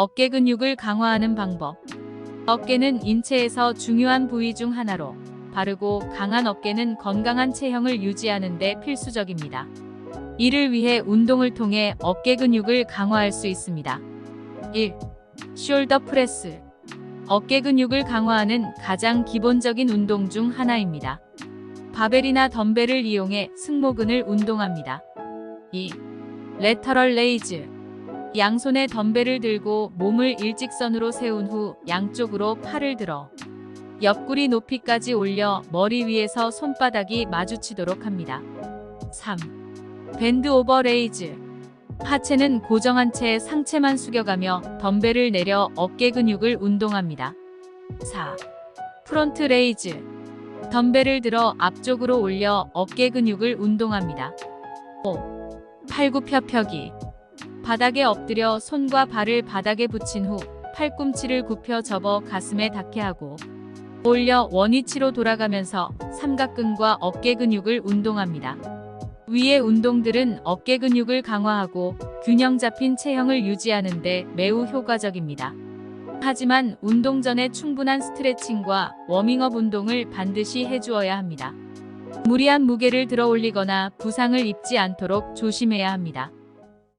어깨 근육을 강화하는 방법. 어깨는 인체에서 중요한 부위 중 하나로 바르고 강한 어깨는 건강한 체형을 유지하는 데 필수적입니다. 이를 위해 운동을 통해 어깨 근육을 강화할 수 있습니다. 1. 숄더 프레스. 어깨 근육을 강화하는 가장 기본적인 운동 중 하나입니다. 바벨이나 덤벨을 이용해 승모근을 운동합니다. 2. 레터럴 레이즈. 양손에 덤벨을 들고 몸을 일직선으로 세운 후 양쪽으로 팔을 들어 옆구리 높이까지 올려 머리 위에서 손바닥이 마주치도록 합니다. 3. 밴드 오버 레이즈. 하체는 고정한 채 상체만 숙여가며 덤벨을 내려 어깨 근육을 운동합니다. 4. 프론트 레이즈. 덤벨을 들어 앞쪽으로 올려 어깨 근육을 운동합니다. 5. 팔굽혀펴기. 바닥에 엎드려 손과 발을 바닥에 붙인 후 팔꿈치를 굽혀 접어 가슴에 닿게 하고 올려 원위치로 돌아가면서 삼각근과 어깨 근육을 운동합니다. 위의 운동들은 어깨 근육을 강화하고 균형 잡힌 체형을 유지하는 데 매우 효과적입니다. 하지만 운동 전에 충분한 스트레칭과 워밍업 운동을 반드시 해주어야 합니다. 무리한 무게를 들어 올리거나 부상을 입지 않도록 조심해야 합니다.